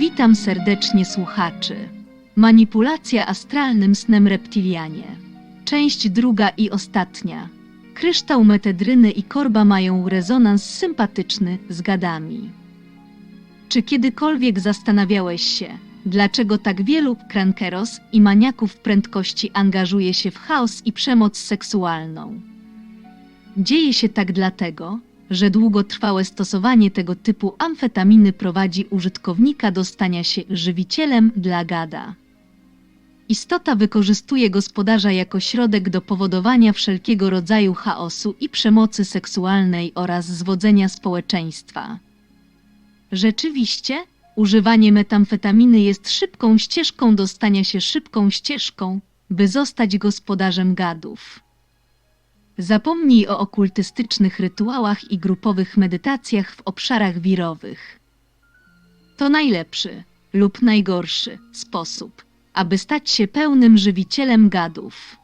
Witam serdecznie słuchaczy. Manipulacja astralnym snem reptilianie. Część druga i ostatnia. Kryształ metedryny i korba mają rezonans sympatyczny z gadami. Czy kiedykolwiek zastanawiałeś się, dlaczego tak wielu krankeros i maniaków prędkości angażuje się w chaos i przemoc seksualną? Dzieje się tak dlatego, że długotrwałe stosowanie tego typu amfetaminy prowadzi użytkownika do stania się żywicielem dla gada. Istota wykorzystuje gospodarza jako środek do powodowania wszelkiego rodzaju chaosu i przemocy seksualnej oraz zwodzenia społeczeństwa. Rzeczywiście, używanie metamfetaminy jest szybką ścieżką do stania się szybką ścieżką, by zostać gospodarzem gadów. Zapomnij o okultystycznych rytuałach i grupowych medytacjach w obszarach wirowych. To najlepszy lub najgorszy sposób, aby stać się pełnym żywicielem gadów.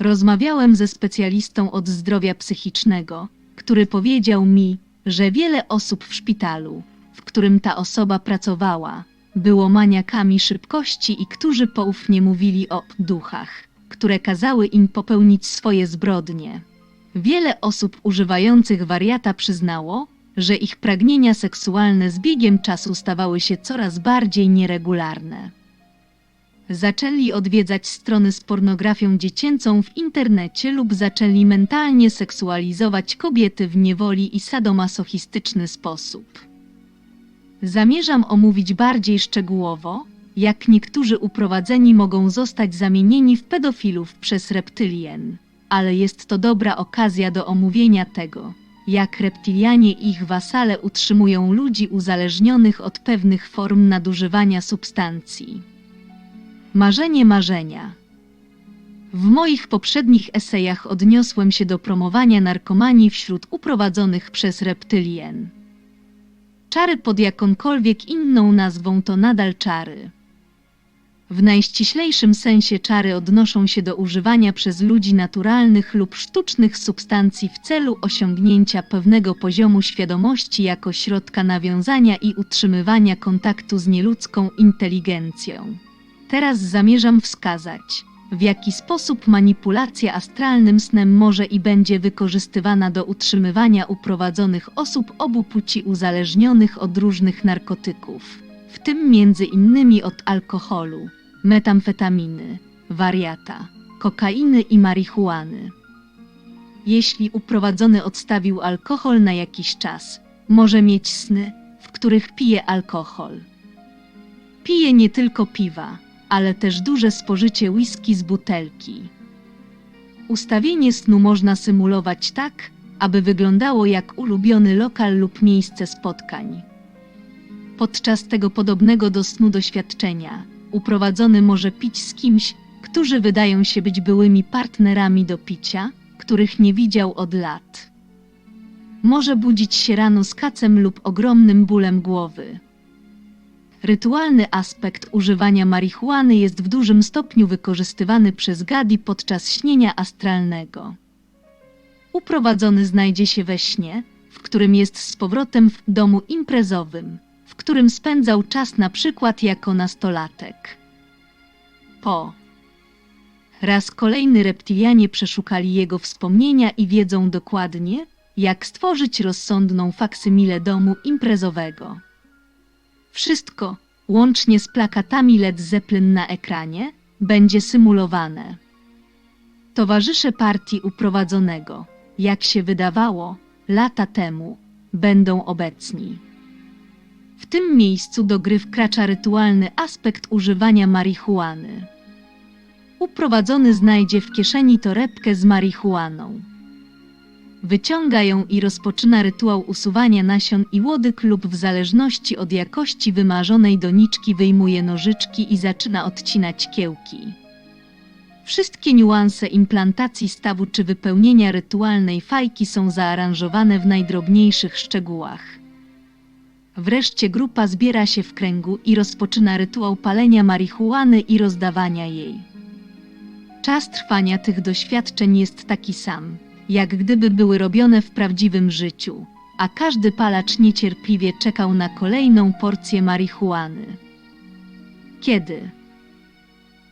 Rozmawiałem ze specjalistą od zdrowia psychicznego, który powiedział mi, że wiele osób w szpitalu, w którym ta osoba pracowała, było maniakami szybkości i którzy poufnie mówili o duchach które kazały im popełnić swoje zbrodnie. Wiele osób używających wariata przyznało, że ich pragnienia seksualne z biegiem czasu stawały się coraz bardziej nieregularne. Zaczęli odwiedzać strony z pornografią dziecięcą w internecie lub zaczęli mentalnie seksualizować kobiety w niewoli i sadomasochistyczny sposób. Zamierzam omówić bardziej szczegółowo, jak niektórzy uprowadzeni mogą zostać zamienieni w pedofilów przez reptylien. Ale jest to dobra okazja do omówienia tego, jak reptilianie i ich wasale utrzymują ludzi uzależnionych od pewnych form nadużywania substancji. Marzenie marzenia. W moich poprzednich esejach odniosłem się do promowania narkomanii wśród uprowadzonych przez reptylien. Czary pod jakąkolwiek inną nazwą to nadal czary. W najściślejszym sensie czary odnoszą się do używania przez ludzi naturalnych lub sztucznych substancji w celu osiągnięcia pewnego poziomu świadomości jako środka nawiązania i utrzymywania kontaktu z nieludzką inteligencją. Teraz zamierzam wskazać, w jaki sposób manipulacja astralnym snem może i będzie wykorzystywana do utrzymywania uprowadzonych osób obu płci uzależnionych od różnych narkotyków w tym między innymi od alkoholu, metamfetaminy, wariata, kokainy i marihuany. Jeśli uprowadzony odstawił alkohol na jakiś czas, może mieć sny, w których pije alkohol. Pije nie tylko piwa, ale też duże spożycie whisky z butelki. Ustawienie snu można symulować tak, aby wyglądało jak ulubiony lokal lub miejsce spotkań. Podczas tego podobnego do snu doświadczenia, uprowadzony może pić z kimś, którzy wydają się być byłymi partnerami do picia, których nie widział od lat. Może budzić się rano z kacem lub ogromnym bólem głowy. Rytualny aspekt używania marihuany jest w dużym stopniu wykorzystywany przez Gadi podczas śnienia astralnego. Uprowadzony znajdzie się we śnie, w którym jest z powrotem w domu imprezowym, którym spędzał czas na przykład jako nastolatek. Po raz kolejny reptilianie przeszukali jego wspomnienia i wiedzą dokładnie, jak stworzyć rozsądną faksymilę domu imprezowego. Wszystko, łącznie z plakatami Led Zeppelin na ekranie, będzie symulowane. Towarzysze partii uprowadzonego, jak się wydawało, lata temu, będą obecni. Tym miejscu do gry wkracza rytualny aspekt używania marihuany. Uprowadzony znajdzie w kieszeni torebkę z marihuaną. Wyciąga ją i rozpoczyna rytuał usuwania nasion i łodyg lub w zależności od jakości wymarzonej doniczki wyjmuje nożyczki i zaczyna odcinać kiełki. Wszystkie niuanse implantacji stawu czy wypełnienia rytualnej fajki są zaaranżowane w najdrobniejszych szczegółach. Wreszcie grupa zbiera się w kręgu i rozpoczyna rytuał palenia marihuany i rozdawania jej. Czas trwania tych doświadczeń jest taki sam, jak gdyby były robione w prawdziwym życiu, a każdy palacz niecierpliwie czekał na kolejną porcję marihuany. Kiedy?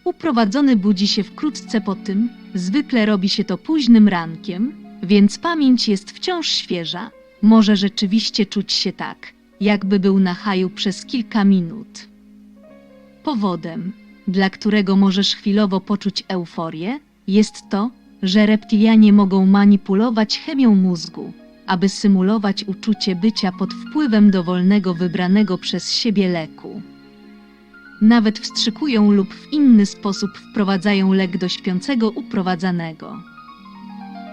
Uprowadzony budzi się wkrótce po tym, zwykle robi się to późnym rankiem, więc pamięć jest wciąż świeża, może rzeczywiście czuć się tak, jakby był na haju przez kilka minut. Powodem, dla którego możesz chwilowo poczuć euforię, jest to, że reptilianie mogą manipulować chemią mózgu, aby symulować uczucie bycia pod wpływem dowolnego wybranego przez siebie leku. Nawet wstrzykują lub w inny sposób wprowadzają lek do śpiącego uprowadzanego.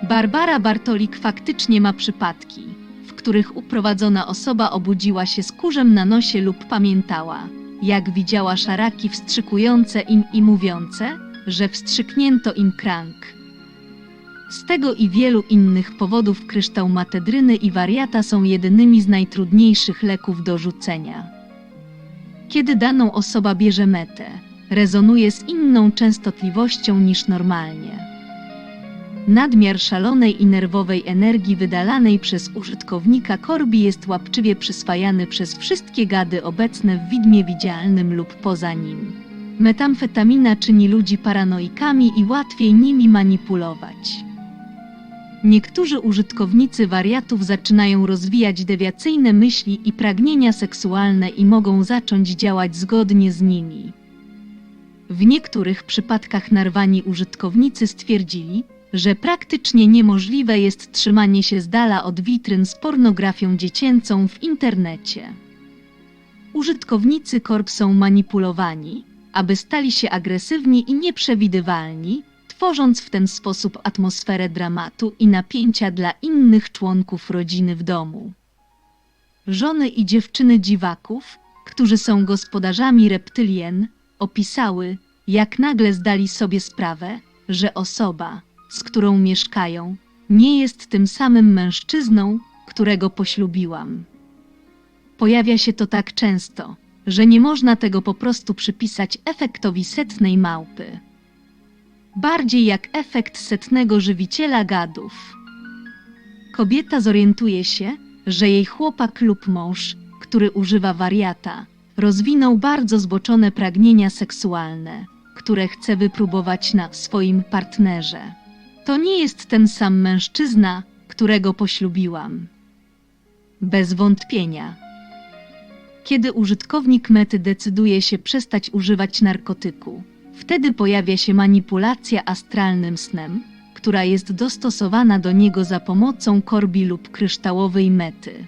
Barbara Bartolik faktycznie ma przypadki, których uprowadzona osoba obudziła się z kurzem na nosie lub pamiętała, jak widziała szaraki wstrzykujące im i mówiące, że wstrzyknięto im krank. Z tego i wielu innych powodów kryształ matedryny i wariata są jedynymi z najtrudniejszych leków do rzucenia. Kiedy daną osoba bierze metę, rezonuje z inną częstotliwością niż normalnie. Nadmiar szalonej i nerwowej energii wydalanej przez użytkownika korbi jest łapczywie przyswajany przez wszystkie gady obecne w widmie widzialnym lub poza nim. Metamfetamina czyni ludzi paranoikami i łatwiej nimi manipulować. Niektórzy użytkownicy wariatów zaczynają rozwijać dewiacyjne myśli i pragnienia seksualne i mogą zacząć działać zgodnie z nimi. W niektórych przypadkach narwani użytkownicy stwierdzili, że praktycznie niemożliwe jest trzymanie się z dala od witryn z pornografią dziecięcą w internecie. Użytkownicy korp są manipulowani, aby stali się agresywni i nieprzewidywalni, tworząc w ten sposób atmosferę dramatu i napięcia dla innych członków rodziny w domu. Żony i dziewczyny dziwaków, którzy są gospodarzami reptylien, opisały, jak nagle zdali sobie sprawę, że osoba, z którą mieszkają, nie jest tym samym mężczyzną, którego poślubiłam. Pojawia się to tak często, że nie można tego po prostu przypisać efektowi setnej małpy. Bardziej jak efekt setnego żywiciela gadów. Kobieta zorientuje się, że jej chłopak lub mąż, który używa wariata, rozwinął bardzo zboczone pragnienia seksualne, które chce wypróbować na swoim partnerze. To nie jest ten sam mężczyzna, którego poślubiłam. Bez wątpienia. Kiedy użytkownik mety decyduje się przestać używać narkotyku, wtedy pojawia się manipulacja astralnym snem, która jest dostosowana do niego za pomocą korbi lub kryształowej mety.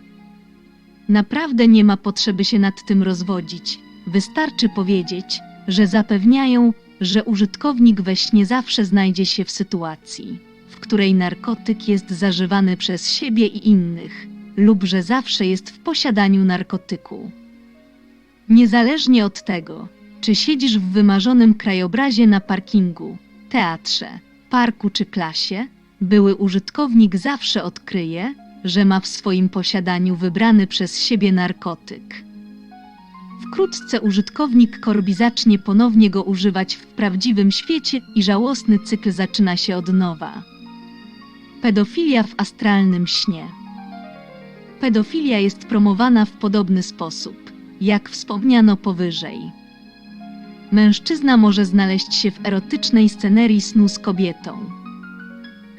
Naprawdę nie ma potrzeby się nad tym rozwodzić, wystarczy powiedzieć, że zapewniają, że użytkownik we śnie zawsze znajdzie się w sytuacji, w której narkotyk jest zażywany przez siebie i innych, lub że zawsze jest w posiadaniu narkotyku. Niezależnie od tego, czy siedzisz w wymarzonym krajobrazie na parkingu, teatrze, parku czy klasie, były użytkownik zawsze odkryje, że ma w swoim posiadaniu wybrany przez siebie narkotyk. Wkrótce użytkownik korbi zacznie ponownie go używać w prawdziwym świecie i żałosny cykl zaczyna się od nowa. Pedofilia w astralnym śnie. Pedofilia jest promowana w podobny sposób, jak wspomniano powyżej. Mężczyzna może znaleźć się w erotycznej scenerii snu z kobietą.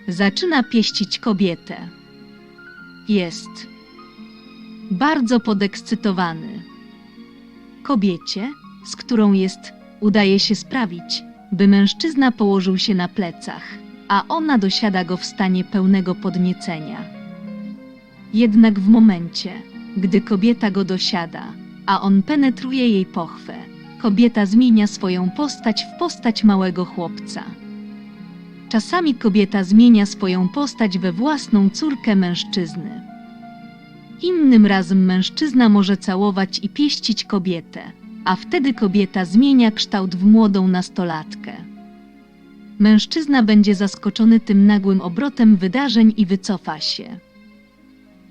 Zaczyna pieścić kobietę. Jest bardzo podekscytowany. Kobiecie, z którą jest, udaje się sprawić, by mężczyzna położył się na plecach, a ona dosiada go w stanie pełnego podniecenia. Jednak w momencie, gdy kobieta go dosiada, a on penetruje jej pochwę, kobieta zmienia swoją postać w postać małego chłopca. Czasami kobieta zmienia swoją postać we własną córkę mężczyzny. Innym razem mężczyzna może całować i pieścić kobietę, a wtedy kobieta zmienia kształt w młodą nastolatkę. Mężczyzna będzie zaskoczony tym nagłym obrotem wydarzeń i wycofa się.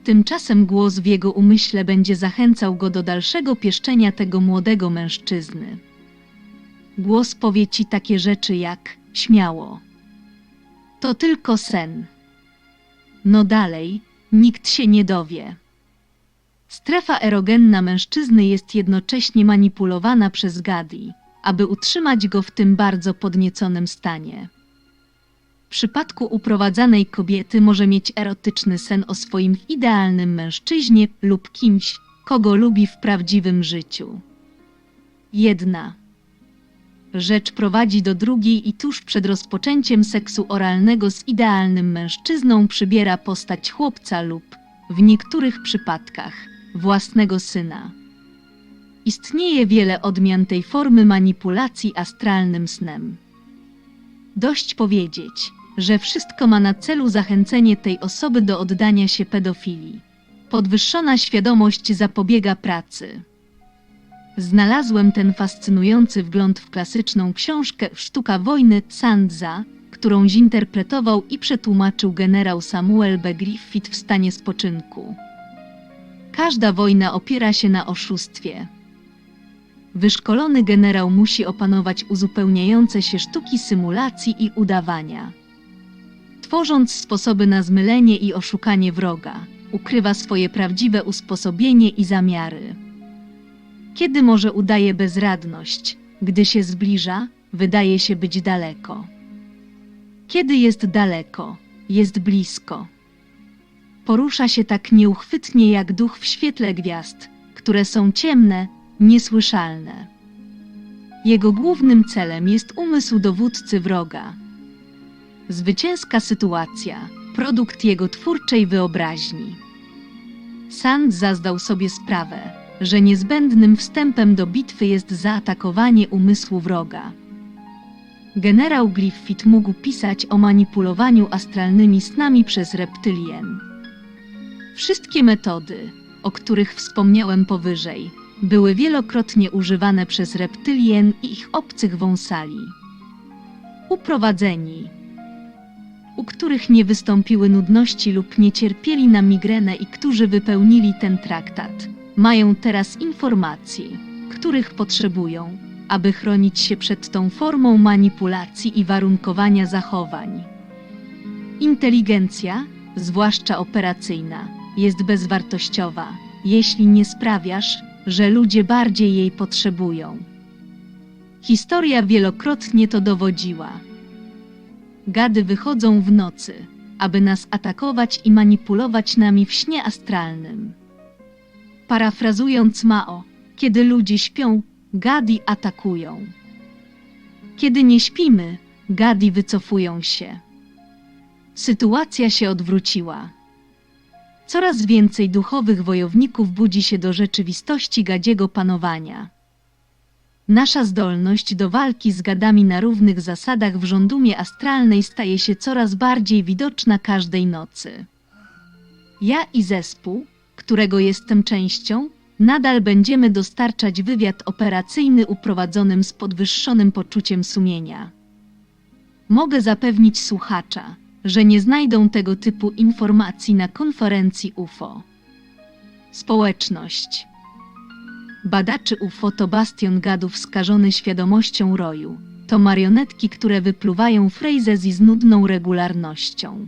Tymczasem głos w jego umyśle będzie zachęcał go do dalszego pieszczenia tego młodego mężczyzny. Głos powie ci takie rzeczy jak śmiało. To tylko sen. No dalej, nikt się nie dowie. Strefa erogenna mężczyzny jest jednocześnie manipulowana przez gadi, aby utrzymać go w tym bardzo podnieconym stanie. W przypadku uprowadzanej kobiety może mieć erotyczny sen o swoim idealnym mężczyźnie lub kimś, kogo lubi w prawdziwym życiu. Jedna rzecz prowadzi do drugiej i tuż przed rozpoczęciem seksu oralnego z idealnym mężczyzną przybiera postać chłopca lub, w niektórych przypadkach, własnego syna. Istnieje wiele odmian tej formy manipulacji astralnym snem. Dość powiedzieć, że wszystko ma na celu zachęcenie tej osoby do oddania się pedofilii. Podwyższona świadomość zapobiega pracy. Znalazłem ten fascynujący wgląd w klasyczną książkę Sztuka wojny Sandza, którą zinterpretował i przetłumaczył generał Samuel B. Griffith w stanie spoczynku. Każda wojna opiera się na oszustwie. Wyszkolony generał musi opanować uzupełniające się sztuki symulacji i udawania. Tworząc sposoby na zmylenie i oszukanie wroga, ukrywa swoje prawdziwe usposobienie i zamiary. Kiedy może udaje bezradność, gdy się zbliża, wydaje się być daleko. Kiedy jest daleko, jest blisko. Porusza się tak nieuchwytnie jak duch w świetle gwiazd, które są ciemne, niesłyszalne. Jego głównym celem jest umysł dowódcy wroga. Zwycięska sytuacja, produkt jego twórczej wyobraźni. Sand zazdał sobie sprawę, że niezbędnym wstępem do bitwy jest zaatakowanie umysłu wroga. Generał Griffith mógł pisać o manipulowaniu astralnymi snami przez reptylien. Wszystkie metody, o których wspomniałem powyżej, były wielokrotnie używane przez reptylien i ich obcych wąsali. Uprowadzeni, u których nie wystąpiły nudności lub nie cierpieli na migrenę i którzy wypełnili ten traktat, mają teraz informacji, których potrzebują, aby chronić się przed tą formą manipulacji i warunkowania zachowań. Inteligencja, zwłaszcza operacyjna, jest bezwartościowa, jeśli nie sprawiasz, że ludzie bardziej jej potrzebują. Historia wielokrotnie to dowodziła. Gady wychodzą w nocy, aby nas atakować i manipulować nami w śnie astralnym. Parafrazując Mao, kiedy ludzie śpią, gadi atakują. Kiedy nie śpimy, gadi wycofują się. Sytuacja się odwróciła. Coraz więcej duchowych wojowników budzi się do rzeczywistości gadziego panowania. Nasza zdolność do walki z gadami na równych zasadach w rządumie astralnej staje się coraz bardziej widoczna każdej nocy. Ja i zespół, którego jestem częścią, nadal będziemy dostarczać wywiad operacyjny uprowadzonym z podwyższonym poczuciem sumienia. Mogę zapewnić słuchacza, że nie znajdą tego typu informacji na konferencji UFO. Społeczność Badaczy UFO to bastion gadów skażony świadomością roju. To marionetki, które wypluwają frejzezji z nudną regularnością.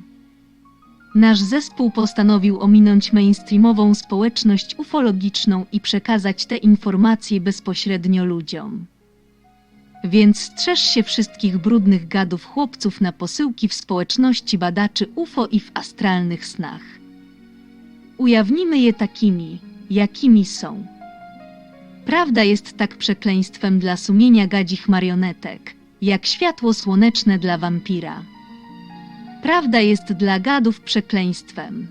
Nasz zespół postanowił ominąć mainstreamową społeczność ufologiczną i przekazać te informacje bezpośrednio ludziom. Więc strzeż się wszystkich brudnych gadów chłopców na posyłki w społeczności badaczy UFO i w astralnych snach. Ujawnimy je takimi, jakimi są. Prawda jest tak przekleństwem dla sumienia gadzich marionetek, jak światło słoneczne dla wampira. Prawda jest dla gadów przekleństwem.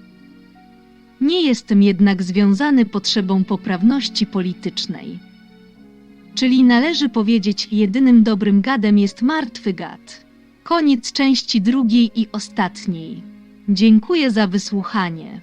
Nie jestem jednak związany potrzebą poprawności politycznej. Czyli należy powiedzieć, jedynym dobrym gadem jest martwy gad. Koniec części drugiej i ostatniej. Dziękuję za wysłuchanie.